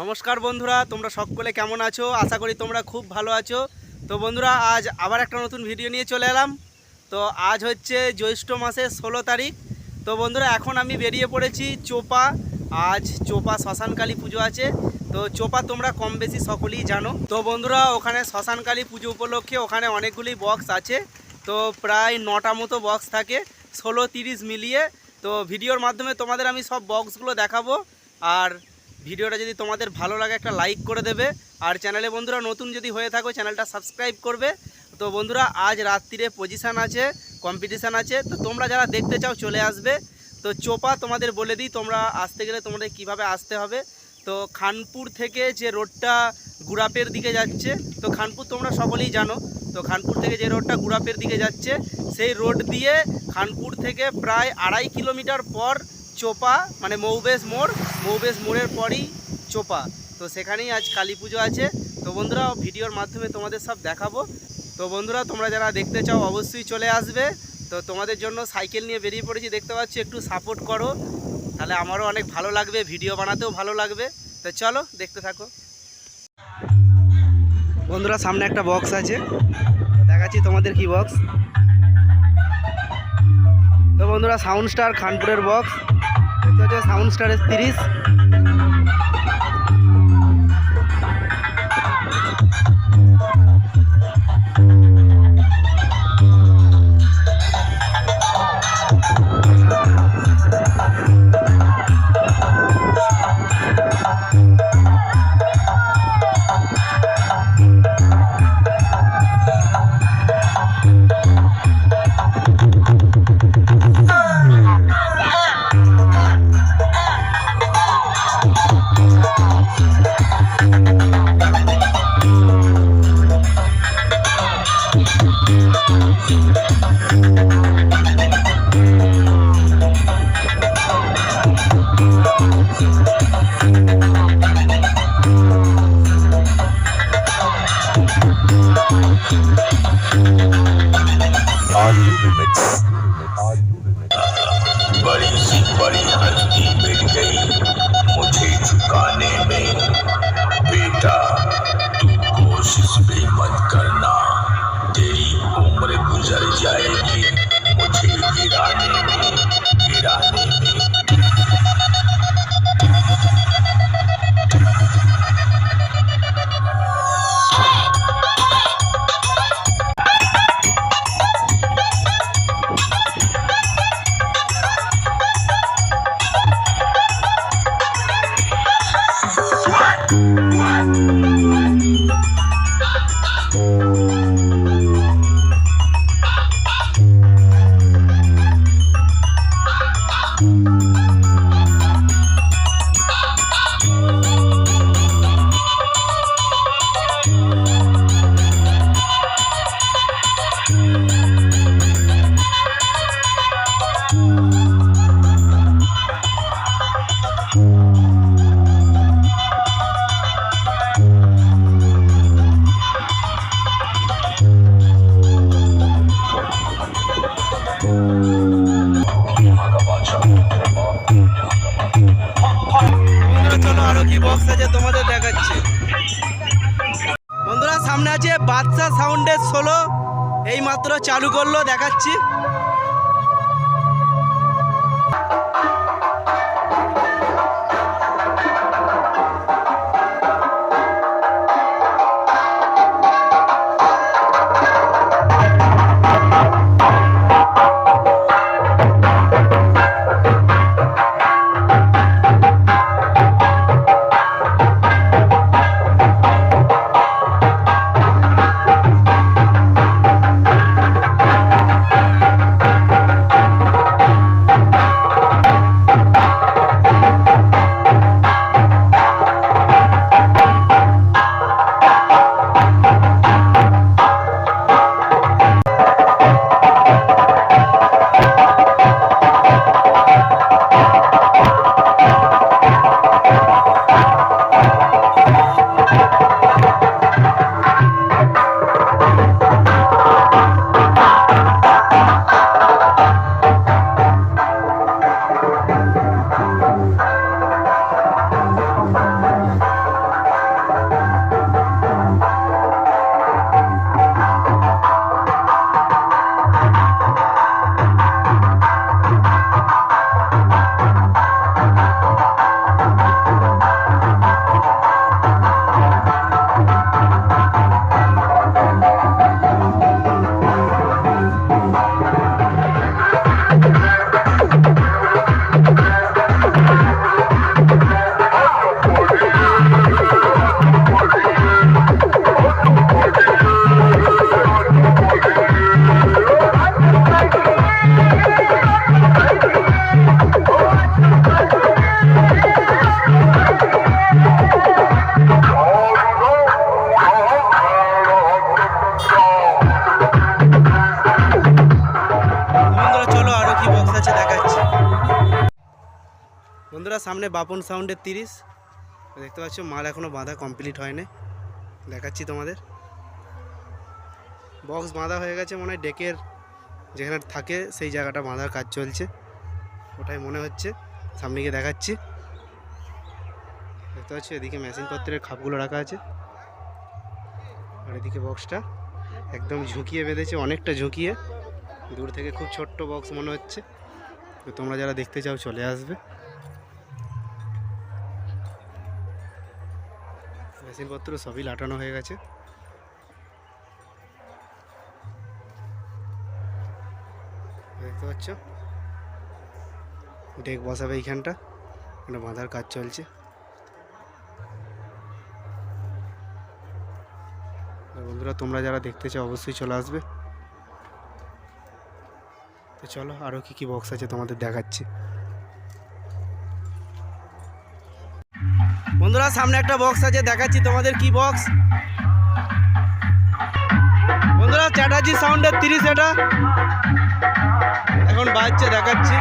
নমস্কার বন্ধুরা, তোমরা সকলে কেমন আছো? আশা করি তোমরা খুব ভালো আছো। তো বন্ধুরা, আজ আবার একটা নতুন ভিডিও নিয়ে চলে এলাম। তো আজ হচ্ছে জ্যৈষ্ঠ মাসের ষোলো তারিখ। তো বন্ধুরা, এখন আমি বেরিয়ে পড়েছি চোপা। আজ চোপা শ্মশানকালী পুজো আছে। তো চোপা তোমরা কম বেশি সকলেই জানো। তো বন্ধুরা, ওখানে শ্মশানকালী পুজো উপলক্ষে ওখানে অনেকগুলি বক্স আছে। তো প্রায় নটা মতো বক্স থাকে, ষোলো তিরিশ মিলিয়ে। তো ভিডিওর মাধ্যমে তোমাদের আমি সব বক্সগুলো দেখাবো। আর ভিডিওটা যদি তোমাদের ভালো লাগে একটা লাইক করে দেবে। আর চ্যানেলে বন্ধুরা নতুন যদি হয়ে থাকো, চ্যানেলটা সাবস্ক্রাইব করবে। তো বন্ধুরা, আজ রাত্রিরে পজিশান আছে কম্পিটিশান আছে। তো তোমরা যারা দেখতে চাও, চলে আসবে। তো চোপা তোমাদের বলে দিই, তোমরা আসতে গেলে তোমাদের কীভাবে আসতে হবে। তো খানপুর থেকে যে রোডটা গুড়াপের দিকে যাচ্ছে, তো খানপুর তোমরা সকলেই জানো। তো খানপুর থেকে যে রোডটা গুড়াপের দিকে যাচ্ছে, সেই রোড দিয়ে খানপুর থেকে প্রায় আড়াই কিলোমিটার পর চোপা মানে মৌবেশ মোড় মৌবেশ মোড়ের পরই চোপা। তো সেখানেই আজ কালী পুজো আছে। তো বন্ধুরা, ভিডিওর মাধ্যমে তোমাদের সব দেখাবো। তো বন্ধুরা, তোমরা যারা দেখতে চাও, অবশ্যই চলে আসবে। তো তোমাদের জন্য সাইকেল নিয়ে বেরিয়ে পড়েছি, দেখতে পাচ্ছি, একটু সাপোর্ট করো। তাহলে আমারও অনেক ভালো লাগবে, ভিডিও বানাতেও ভালো লাগবে। তো চলো, দেখতে থাকো। বন্ধুরা, সামনে একটা বক্স আছে। দেখাচ্ছি তোমাদের কি বক্স। তো বন্ধুরা, সাউন্ড স্টার খানপুরের বক্স। সাউন্ড স্টারের তিরিশ। বাদশা সাউন্ডের ষোলো এই মাত্র চালু করল দেখাচ্ছি। সামনে বাপন সাউন্ডের তিরিশ। দেখতে পাচ্ছ, মাল এখনও বাঁধা কমপ্লিট হয়নি। দেখাচ্ছি তোমাদের। বক্স বাঁধা হয়ে গেছে মনে হয় ডেকের যেখানে থাকে সেই জায়গাটা বাঁধার কাজ চলছে। ওটাই মনে হচ্ছে। সামনে গিয়ে দেখাচ্ছি। দেখতে পাচ্ছি, এদিকে মেশিনপত্রের খাপগুলো রাখা আছে। আর এদিকে বক্সটা একদম ঝুঁকিয়ে বেঁধেছে, অনেকটা ঝুঁকিয়ে। দূর থেকে খুব ছোট্ট বক্স মনে হচ্ছে। তোমরা যারা দেখতে চাও চলে আসবে। মেশিনপত্র সবই লাটানো হয়ে গেছে। দেখতে পাচ্ছ? ডেক বসাবে এইখানটা। এটা বাঁধার কাজ চলছে। বন্ধুরা, তোমরা যারা দেখতে চাও, অবশ্যই চলে আসবে। তো চলো আরও কি কি বক্স আছে তোমাদের দেখাচ্ছি। বন্ধুরা, সামনে একটা বক্স আছে, দেখাচ্ছি তোমাদের কি বক্স বন্ধুরা চ্যাটার্জি সাউন্ডের তিরিশ এটা। এখন বাজছে, দেখাচ্ছি।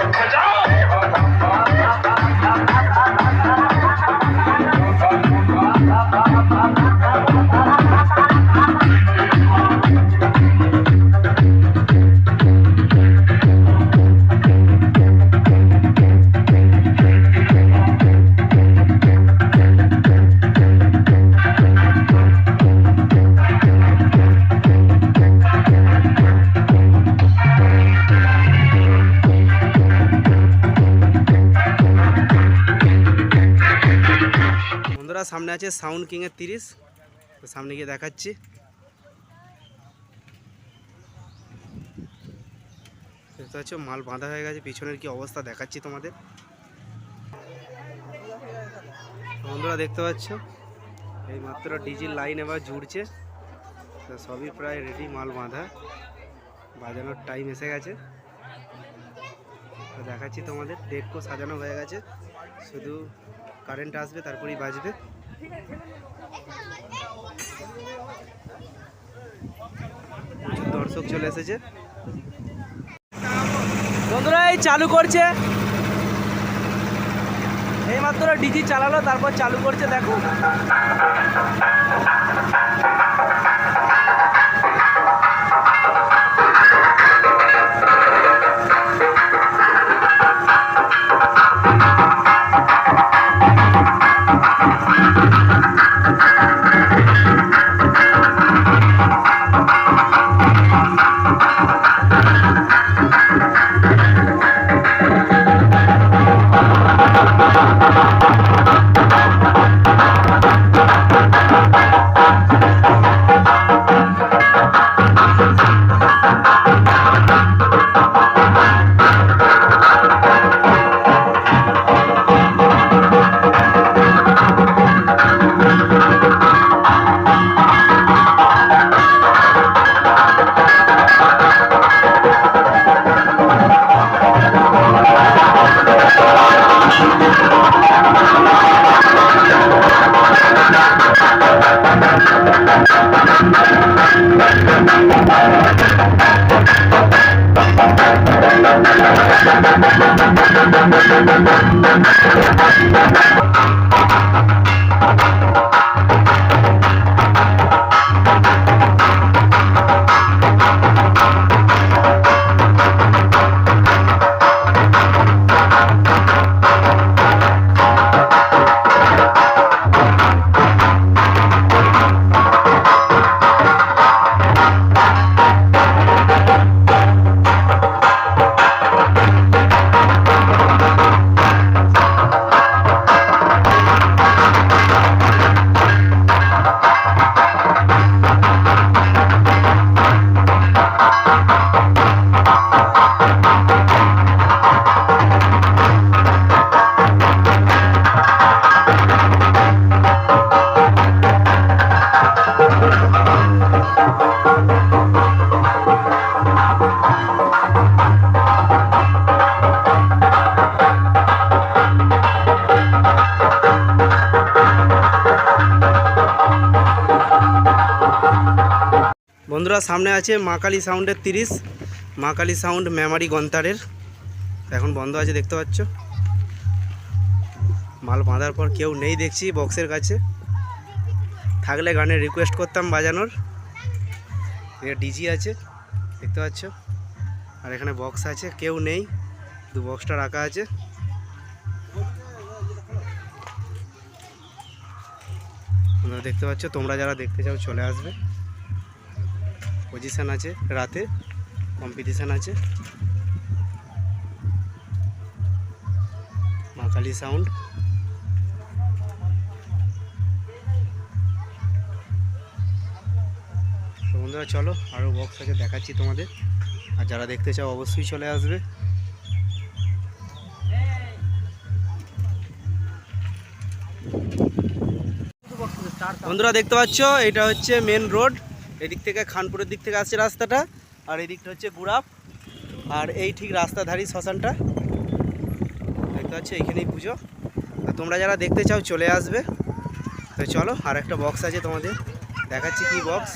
Okay. সামনে আছে সাউন্ড কিংয়ের তিরিশ। তো সামনে গিয়ে দেখাচ্ছি। দেখতে পাচ্ছ, মাল বাঁধা হয়ে গেছে, পিছনের কি অবস্থা দেখাচ্ছি তোমাদের। বন্ধুরা, দেখতে পাচ্ছ, এই মাত্র ডিজির লাইন এবার জুড়ছে। তো সবই প্রায় রেডি মাল বাঁধা। বাজানোর টাইম এসে গেছে। তো দেখাচ্ছি তোমাদের ডেকও সাজানো হয়ে গেছে। শুধু কারেন্ট আসবে, তারপরেই বাজবে। দর্শক চলে এসেছে। বন্ধুরা এই চালু করছে। এইমাত্র ডিজি চালালো তারপর চালু করছে দেখো। বন্ধুরা, সামনে আছে মা কালী সাউন্ডের তিরিশ। মা কালী সাউন্ড মেমারি গন্তারের। এখন বন্ধ আছে, দেখতে পাচ্ছ? মাল বাঁধার পর কেউ নেই দেখছি বক্সের কাছে। থাকলে গানের রিকোয়েস্ট করতাম বাজানোর। এটা ডিজি আছে, দেখতে পাচ্ছ? আর এখানে বক্স আছে, কেউ নেই। দু বক্সটা রাখা আছে। দেখতে পাচ্ছ? তোমরা যারা দেখতে চাও চলে আসবে। পজিশান আছে, রাতে কম্পিটিশান আছে। মা কালী সাউন্ড বন্ধুরা, চলো আরও বক্স আছে, দেখাচ্ছি তোমাদের। আর যারা দেখতে চাও, অবশ্যই চলে আসবে। বন্ধুরা, দেখতে পাচ্ছ? এটা হচ্ছে মেন রোড এদিক থেকে খানপুরের দিক থেকে আসছে রাস্তাটা, আর এদিকটা হচ্ছে গুড়াপ, আর এই ঠিক রাস্তা ধারি শ্মশানটা। দেখতে পাচ্ছ, এইখানেই পুজো। তোমরা যারা দেখতে চাও, চলে আসবে। তো চলো, আর একটা বক্স আছে তোমাদের। দেখাচ্ছি কি বক্স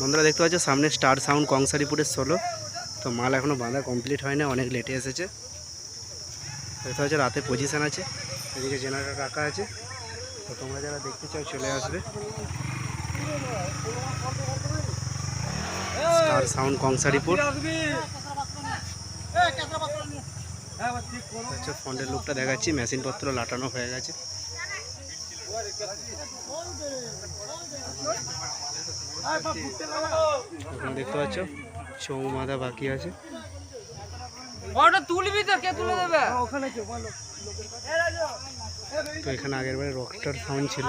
বন্ধুরা, দেখতে পাচ্ছ, সামনে স্টার সাউন্ড কংসারিপুরের ষোলো তো মাল এখনও বাঁধা কমপ্লিট হয় না অনেক লেটে এসেছে। দেখতে পাচ্ছ, রাতে পজিশান আছে। এদিকে জেনারেটর রাখা আছে। তো তোমরা যারা দেখতে চাও, চলে আসবে। স্টার সাউন্ড কংসারিপুর আচ্ছা ফন্ডের লুকটা দেখাচ্ছি মেশিনপত্র লাটানো হয়ে গেছে। দেখতে পাচ্ছ চৌমাদা বাকি আছে। ওটা তুলবি তো কে তুলে দেবে? তো এখানে আগের বারে রকস্টার সাউন্ড ছিল।